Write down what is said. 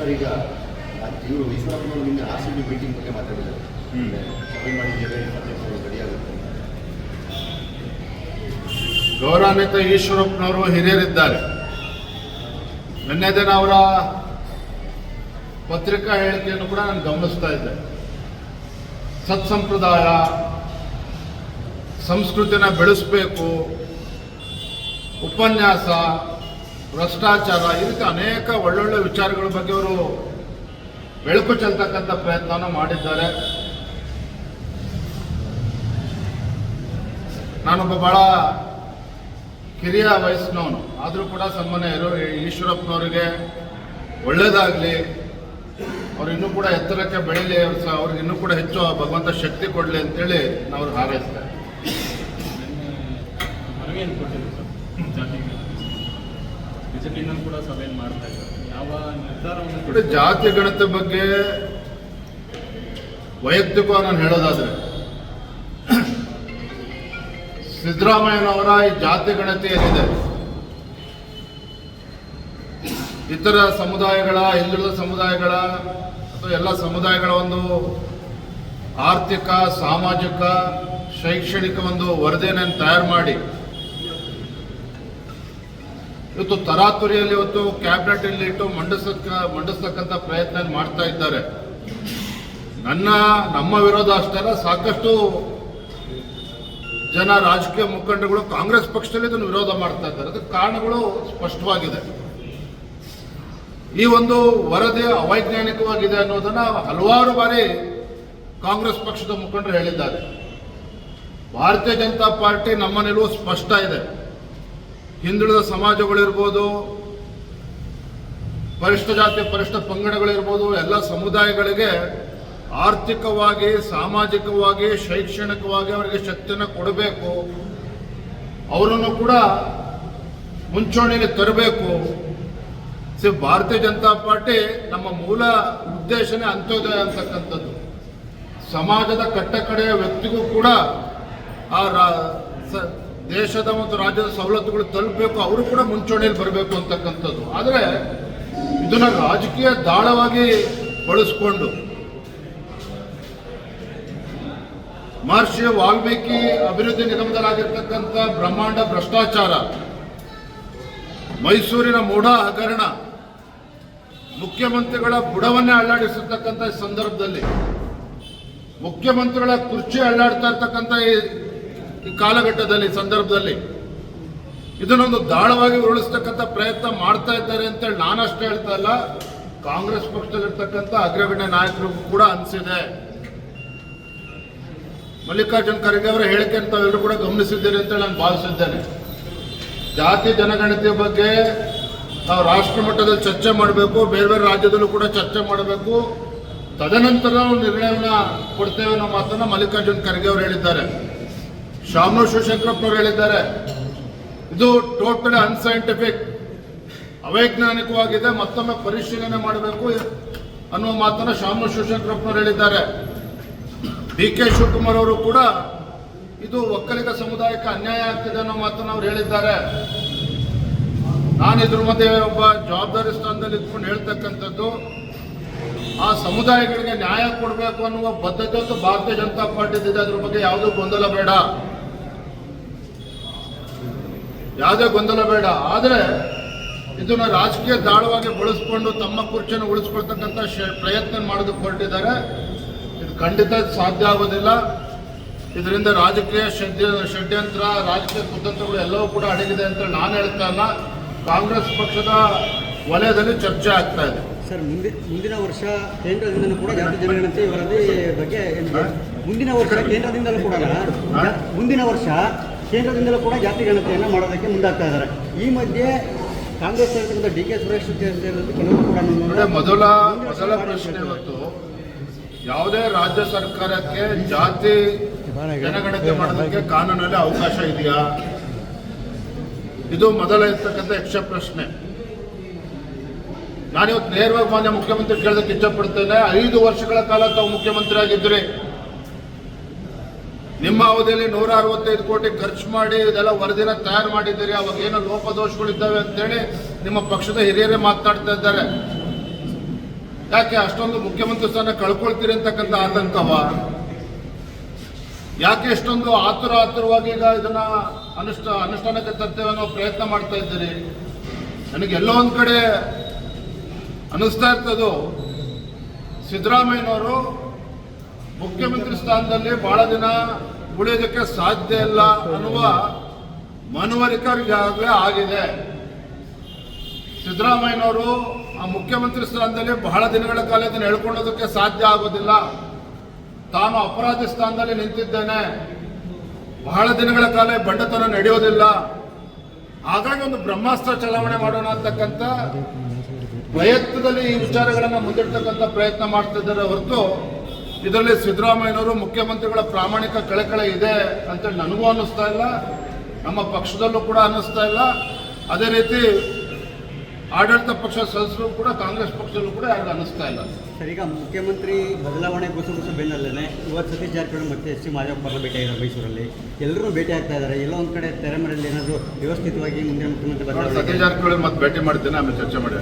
Sir ಈಗ ಇವರು ಈಶ್ವರಪ್ಪನವರು ನಿನ್ನೆ ಆರ್ ಸಿ ಬಿ ಮೀಟಿಂಗ್ ಬಗ್ಗೆ ಮಾತಾಡಿದ್ದಾರೆ. ಸಭೆ ಮಾಡಿದ್ದೇವೆ ಇಪ್ಪತ್ತೆಂಟು ಗಡಿ ಆಗುತ್ತೆ. ಗೌರವಾನ್ವಿತ ಈಶ್ವರಪ್ಪನವರು ಹಿರಿಯರಿದ್ದಾರೆ. ನಿನ್ನೆ ದಿನ ಅವರ ಪತ್ರಿಕಾ ಹೇಳಿಕೆಯನ್ನು ಕೂಡ ನಾನು ಗಮನಿಸ್ತಾ ಇದ್ದೆ. ಸತ್ಸಂಪ್ರದಾಯ ಸಂಸ್ಕೃತಿನ ಬೆಳೆಸಬೇಕು ಉಪನ್ಯಾಸ ಭ್ರಷ್ಟಾಚಾರ ರೀತಿ ಅನೇಕ ಒಳ್ಳೊಳ್ಳೆ ವಿಚಾರಗಳ ಬಗ್ಗೆ ಅವರು ಬೆಳಕು ಚೆಲ್ತಕ್ಕಂಥ ಪ್ರಯತ್ನವನ್ನು ಮಾಡಿದ್ದಾರೆ. ನಾನೊಬ್ಬ ಬಹಳ ಕಿರಿಯ ವಯಸ್ಸಿನವನು, ಆದರೂ ಕೂಡ ಸನ್ಮಾನ್ಯ ಈಶ್ವರಪ್ಪನವರಿಗೆ ಒಳ್ಳೇದಾಗಲಿ, ಅವ್ರು ಇನ್ನೂ ಕೂಡ ಎತ್ತರಕ್ಕೆ ಬೆಳೀಲಿ, ಅವ್ರು ಸಹ ಅವ್ರಿಗೆ ಇನ್ನೂ ಕೂಡ ಹೆಚ್ಚು ಭಗವಂತ ಶಕ್ತಿ ಕೊಡಲಿ ಅಂತೇಳಿ ನಾವು ಅವ್ರಿಗೆ ಕೂಡ ಮಾಡ್ತಾ ಇದ್ದಾರೆ. ಯಾವ ನಿರ್ಧಾರವನ್ನು ಜಾತಿ ಗಣತಿ ಬಗ್ಗೆ ವೈಯಕ್ತಿಕವಾಗಿ ನಾನು ಹೇಳೋದಾದ್ರೆ, ಸಿದ್ದರಾಮಯ್ಯನವರ ಈ ಜಾತಿ ಗಣತಿ ಏನಿದೆ? ಇತರ ಸಮುದಾಯಗಳ, ಹಿಂದುಳಿದ ಸಮುದಾಯಗಳ ಅಥವಾ ಎಲ್ಲ ಸಮುದಾಯಗಳ ಒಂದು ಆರ್ಥಿಕ, ಸಾಮಾಜಿಕ, ಶೈಕ್ಷಣಿಕ ಒಂದು ವರದಿಯನ್ನು ತಯಾರು ಮಾಡಿ ಇವತ್ತು ತರಾತುರಿಯಲ್ಲಿ ಇವತ್ತು ಕ್ಯಾಬಿನೆಟ್ ಅಲ್ಲಿ ಇಟ್ಟು ಮಂಡಿಸಕ್ಕ ಮಂಡಿಸ್ತಕ್ಕಂಥ ಪ್ರಯತ್ನ ಮಾಡ್ತಾ ಇದ್ದಾರೆ. ನನ್ನ, ನಮ್ಮ ವಿರೋಧ ಅಷ್ಟೇ ಸಾಕಷ್ಟು ಜನ ರಾಜಕೀಯ ಮುಖಂಡರುಗಳು ಕಾಂಗ್ರೆಸ್ ಪಕ್ಷದಲ್ಲಿ ಇದನ್ನು ವಿರೋಧ ಮಾಡ್ತಾ ಇದ್ದಾರೆ. ಅದಕ್ಕೆ ಕಾರಣಗಳು ಸ್ಪಷ್ಟವಾಗಿದೆ. ಈ ಒಂದು ವರದಿ ಅವೈಜ್ಞಾನಿಕವಾಗಿದೆ ಅನ್ನೋದನ್ನ ಹಲವಾರು ಬಾರಿ ಕಾಂಗ್ರೆಸ್ ಪಕ್ಷದ ಮುಖಂಡರು ಹೇಳಿದ್ದಾರೆ. ಭಾರತೀಯ ಜನತಾ ಪಾರ್ಟಿ ನಮ್ಮ ನಿಲುವು ಸ್ಪಷ್ಟ ಇದೆ. ಹಿಂದುಳಿದ ಸಮಾಜಗಳಿರ್ಬೋದು, ಪರಿಷ್ಠ ಜಾತಿ, ಪರಿಷ್ಠ ಪಂಗಡಗಳಿರ್ಬೋದು, ಎಲ್ಲ ಸಮುದಾಯಗಳಿಗೆ ಆರ್ಥಿಕವಾಗಿ, ಸಾಮಾಜಿಕವಾಗಿ, ಶೈಕ್ಷಣಿಕವಾಗಿ ಅವರಿಗೆ ಶಕ್ತಿಯನ್ನು ಕೊಡಬೇಕು. ಅವರನ್ನು ಕೂಡ ಮುಂಚೂಣಿಗೆ ತರಬೇಕು. ಸಿ ಭಾರತೀಯ ಜನತಾ ಪಾರ್ಟಿ ನಮ್ಮ ಮೂಲ ಉದ್ದೇಶನೇ ಅಂತ್ಯೋದಯ ಅಂತಕ್ಕಂಥದ್ದು. ಸಮಾಜದ ಕಟ್ಟಕಡೆಯ ವ್ಯಕ್ತಿಗೂ ಕೂಡ ಆ ದೇಶದ ಮತ್ತು ರಾಜ್ಯದ ಸವಲತ್ತುಗಳು ತಲುಪಬೇಕು, ಅವರು ಕೂಡ ಮುಂಚೂಣಿಯಲ್ಲಿ ಬರಬೇಕು ಅಂತಕ್ಕಂಥದ್ದು. ಆದರೆ ಇದನ್ನು ರಾಜಕೀಯ ದಾಳವಾಗಿ ಬಳಸ್ಕೊಂಡು ಮಹರ್ಷಿ ವಾಲ್ಮೀಕಿ ಅಭಿವೃದ್ಧಿ ನಿಗಮದಲ್ಲಾಗಿರ್ತಕ್ಕಂಥ ಬ್ರಹ್ಮಾಂಡ ಭ್ರಷ್ಟಾಚಾರ, ಮೈಸೂರಿನ ಮೂಢ ಹಗರಣ, ಮುಖ್ಯಮಂತ್ರಿಗಳ ಬುಡವನ್ನೇ ಅಳ್ಳಾಡಿಸಿರ್ತಕ್ಕಂಥ ಸಂದರ್ಭದಲ್ಲಿ, ಮುಖ್ಯಮಂತ್ರಿಗಳ ಕುರ್ಚಿ ಅಳ್ಳಾಡ್ತಾ ಇರ್ತಕ್ಕಂಥ ಈ ಕಾಲಘಟ್ಟದಲ್ಲಿ ಸಂದರ್ಭದಲ್ಲಿ ಇದನ್ನೊಂದು ದಾಳವಾಗಿ ಉರುಳಿಸ್ತಕ್ಕಂಥ ಪ್ರಯತ್ನ ಮಾಡ್ತಾ ಇದ್ದಾರೆ ಅಂತೇಳಿ ನಾನಷ್ಟೇ ಹೇಳ್ತಾ ಇಲ್ಲ. ಕಾಂಗ್ರೆಸ್ ಪಕ್ಷದಲ್ಲಿರ್ತಕ್ಕಂಥ ಅಗ್ರಗಣ್ಯ ನಾಯಕರು ಕೂಡ ಅನಿಸಿದೆ. ಮಲ್ಲಿಕಾರ್ಜುನ್ ಖರ್ಗೆ ಅವರ ಹೇಳಿಕೆ ಅಂತ ಎಲ್ಲರೂ ಕೂಡ ಗಮನಿಸಿದ್ದೀರಿ ಅಂತೇಳಿ ನಾನು ಭಾವಿಸಿದ್ದೇನೆ. ಜಾತಿ ಜನಗಣತಿಯ ಬಗ್ಗೆ ನಾವು ರಾಷ್ಟ್ರ ಮಟ್ಟದಲ್ಲಿ ಚರ್ಚೆ ಮಾಡಬೇಕು, ಬೇರೆ ಬೇರೆ ರಾಜ್ಯದಲ್ಲೂ ಕೂಡ ಚರ್ಚೆ ಮಾಡಬೇಕು. ತದನಂತರ ನಿರ್ಣಯವನ್ನು ಕೊಡ್ತೇವೆ ಅನ್ನೋ ಮಾತನ್ನ ಮಲ್ಲಿಕಾರ್ಜುನ್ ಖರ್ಗೆ ಅವರು ಹೇಳಿದ್ದಾರೆ. ಶಾಮನೂರ್ ಶಿವಶಂಕರಪ್ಪನವರು ಹೇಳಿದ್ದಾರೆ. ಇದು ಟೋಟಲಿ ಅನ್ಸೈಂಟಿಫಿಕ್, ಅವೈಜ್ಞಾನಿಕವಾಗಿದೆ, ಮತ್ತೊಮ್ಮೆ ಪರಿಶೀಲನೆ ಮಾಡಬೇಕು ಅನ್ನುವ ಮಾತನ್ನ ಶಾಮನೂರ್ ಶಿವಶಂಕರಪ್ಪನವರು ಹೇಳಿದ್ದಾರೆ. ಡಿ ಕೆ ಶಿವಕುಮಾರ್ ಅವರು ಕೂಡ ಇದು ಒಕ್ಕಲಿಗ ಸಮುದಾಯಕ್ಕೆ ಅನ್ಯಾಯ ಆಗ್ತಿದೆ ಅನ್ನೋ ಮಾತನ್ನು ಅವ್ರು ಹೇಳಿದ್ದಾರೆ. ನಾನು ಇದ್ರ ಮಧ್ಯೆ ಒಬ್ಬ ಜವಾಬ್ದಾರಿ ಸ್ಥಾನದಲ್ಲಿ ಇದ್ಕೊಂಡು ಹೇಳ್ತಕ್ಕಂಥದ್ದು, ಆ ಸಮುದಾಯಗಳಿಗೆ ನ್ಯಾಯ ಕೊಡಬೇಕು ಅನ್ನುವ ಬದ್ಧತೆ ಭಾರತೀಯ ಜನತಾ ಪಾರ್ಟಿ ಇದೆ ಅದ್ರ ಬಗ್ಗೆ ಯಾವುದೂ ಗೊಂದಲ ಬೇಡ. ಯಾವುದೇ ಗೊಂದಲ ಬೇಡ. ಆದರೆ ಇದನ್ನು ರಾಜಕೀಯ ದಾಳವಾಗಿ ಬಳಸ್ಕೊಂಡು ತಮ್ಮ ಕುರ್ಚಿಯನ್ನು ಉಳಿಸ್ಕೊಳ್ತಕ್ಕಂಥ ಶ- ಪ್ರಯತ್ನ ಮಾಡೋದು ಹೊರಟಿದ್ದಾರೆ. ಇದು ಖಂಡಿತ ಸಾಧ್ಯ ಆಗೋದಿಲ್ಲ. ಇದರಿಂದ ರಾಜಕೀಯ ಷಡ್ಯ ಷಡ್ಯಂತ್ರ ರಾಜಕೀಯ ಕುತಂತ್ರಗಳು ಎಲ್ಲವೂ ಕೂಡ ಅಡಗಿದೆ ಅಂತ ನಾನು ಹೇಳ್ತಾ ಇಲ್ಲ. ಕಾಂಗ್ರೆಸ್ ಪಕ್ಷದ ವಲಯದಲ್ಲಿ ಚರ್ಚೆ ಆಗ್ತಾ ಇದೆ. ಸರ್ ಮುಂದೆ ಮುಂದಿನ ವರ್ಷ ಕೇಂದ್ರದಿಂದಲೂ ಕೂಡ ಜಾತಿ ಜನಗಣತಿ ವರದಿ ಬಗ್ಗೆ? ಮುಂದಿನ ವರ್ಷ ಕೇಂದ್ರದಿಂದಲೂ ಕೂಡ? ಮುಂದಿನ ವರ್ಷ ಕೇಂದ್ರದಿಂದಲೂ ಕೂಡ ಜಾತಿ ಗಣತಿಯನ್ನು ಮಾಡೋದಕ್ಕೆ ಮುಂದಾಗ್ತಾ ಇದ್ದಾರೆ. ಈ ಮಧ್ಯೆ ಕಾಂಗ್ರೆಸ್ ಸೇರಿದಂಥ ಡಿ ಕೆ ಸುರೇಶ್ ಮೊದಲ ಮೊದಲ ಪ್ರಶ್ನೆ ಇವತ್ತು, ಯಾವುದೇ ರಾಜ್ಯ ಸರ್ಕಾರಕ್ಕೆ ಜಾತಿ ಜನಗಣತಿ ಮಾಡೋದಕ್ಕೆ ಕಾನೂನಲ್ಲಿ ಅವಕಾಶ ಇದೆಯಾ? ಇದು ಮೊದಲ ಇರ್ತಕ್ಕಂಥ ಯಕ್ಷ ಪ್ರಶ್ನೆ. ನಾನಿವತ್ತು ನೇರವಾಗಿ ಮಾನ್ಯ ಮುಖ್ಯಮಂತ್ರಿ ಕೇಳೋದಕ್ಕೆ ಇಷ್ಟಪಡ್ತೇನೆ, ಐದು ವರ್ಷಗಳ ಕಾಲ ತಾವು ಮುಖ್ಯಮಂತ್ರಿ ಆಗಿದ್ರಿ ನಿಮ್ಮ ಅವಧಿಯಲ್ಲಿ ನೂರ ಅರವತ್ತೈದು ಕೋಟಿ ಖರ್ಚು ಮಾಡಿ ಇದೆಲ್ಲ ವರದಿನ ತಯಾರು ಮಾಡಿದ್ದೀರಿ. ಅವಾಗ ಏನೋ ಲೋಪದೋಷಗಳಿದ್ದಾವೆ ಅಂತೇಳಿ ನಿಮ್ಮ ಪಕ್ಷದ ಹಿರಿಯರೇ ಮಾತನಾಡ್ತಾ ಇದ್ದಾರೆ. ಯಾಕೆ ಅಷ್ಟೊಂದು ಮುಖ್ಯಮಂತ್ರಿ ಸ್ಥಾನ ಕಳ್ಕೊಳ್ತೀರಿ ಅಂತಕ್ಕಂಥ ಆತಂಕವ? ಯಾಕೆ ಎಷ್ಟೊಂದು ಆತುರ ಆತುರವಾಗಿ ಈಗ ಇದನ್ನ ಅನುಷ್ಠ ಅನುಷ್ಠಾನಕ್ಕೆ ತರ್ತೇವೆ ಅನ್ನೋ ಪ್ರಯತ್ನ ಮಾಡ್ತಾ ಇದ್ದೀರಿ? ನನಗೆ ಎಲ್ಲೋ ಒಂದ್ ಕಡೆ ಅನ್ನಿಸ್ತಾ ಇರ್ತದೋ. ಸಿದ್ದರಾಮಯ್ಯನವರು ಮುಖ್ಯಮಂತ್ರಿ ಸ್ಥಾನದಲ್ಲಿ ಬಹಳ ದಿನ ಉಳಿಯೋದಕ್ಕೆ ಸಾಧ್ಯ ಇಲ್ಲ ಅನ್ನುವ ಮನವರಿಕೆಗಾಗಲೇ ಆಗಿದೆ. ಸಿದ್ದರಾಮಯ್ಯನವರು ಆ ಮುಖ್ಯಮಂತ್ರಿ ಸ್ಥಾನದಲ್ಲಿ ಬಹಳ ದಿನಗಳ ಕಾಲ ಇದನ್ನು ಹೇಳ್ಕೊಳ್ಳೋದಕ್ಕೆ ಸಾಧ್ಯ ಆಗೋದಿಲ್ಲ. ತಾನು ಅಪರಾಧಿ ಸ್ಥಾನದಲ್ಲಿ ನಿಂತಿದ್ದೇನೆ. ಬಹಳ ದಿನಗಳ ಕಾಲ ಬಂಡತನ ನಡೆಯೋದಿಲ್ಲ. ಹಾಗಾಗಿ ಒಂದು ಬ್ರಹ್ಮಾಸ್ತ್ರ ಚಲಾವಣೆ ಮಾಡೋಣ ಅಂತಕ್ಕಂಥ ಪ್ರಯತ್ನದಲ್ಲಿ ಈ ವಿಚಾರಗಳನ್ನು ಮುಂದಿಡ್ತಕ್ಕಂಥ ಪ್ರಯತ್ನ ಮಾಡ್ತಿದ್ದಾರೆ ಹೊರತು ಇದರಲ್ಲಿ ಸಿದ್ದರಾಮಯ್ಯನವರು ಮುಖ್ಯಮಂತ್ರಿಗಳ ಪ್ರಾಮಾಣಿಕ ಕಳಕಳ ಇದೆ ಅಂತೇಳಿ ನನಗೂ ಅನ್ನಿಸ್ತಾ ಇಲ್ಲ. ನಮ್ಮ ಪಕ್ಷದಲ್ಲೂ ಕೂಡ ಅನ್ನಿಸ್ತಾ ಇಲ್ಲ. ಅದೇ ರೀತಿ ಆಡಳಿತ ಪಕ್ಷ ಸದಸ್ಯರು ಕೂಡ ಕಾಂಗ್ರೆಸ್ ಪಕ್ಷದಲ್ಲೂ ಕೂಡ ಯಾರಿಗೂ ಅನ್ನಿಸ್ತಾ ಇಲ್ಲ. ಸರ್ ಈಗ ಮುಖ್ಯಮಂತ್ರಿ ಬದಲಾವಣೆ ಗುಸುಗುಸು ಬೆನ್ನಲ್ಲೇ ಇವತ್ತು ಸತೀಶ್ ಜಾರಕಿಹೊಳಿ ಮತ್ತೆ ಎಸ್ ಸಿ ಮಾದೇವಪ್ಪನ ಭೇಟಿ ಆಗಿದ್ದಾರೆ ಮೈಸೂರಲ್ಲಿ. ಎಲ್ಲರೂ ಭೇಟಿ ಆಗ್ತಾ ಇದ್ದಾರೆ. ಎಲ್ಲೋ ಒಂದು ಕಡೆ ತೆರೆಮರೆಯಲ್ಲಿ ಏನಾದರೂ ವ್ಯವಸ್ಥಿತವಾಗಿ ಮುಂದಿನ ಮುಖ್ಯಮಂತ್ರಿ ಸತೀಶ್ ಜಾರಕಿಹೊಳಿ ಮತ್ತೆ ಭೇಟಿ ಮಾಡ್ತೇನೆ ಆಮೇಲೆ ಚರ್ಚೆ ಮಾಡಿ.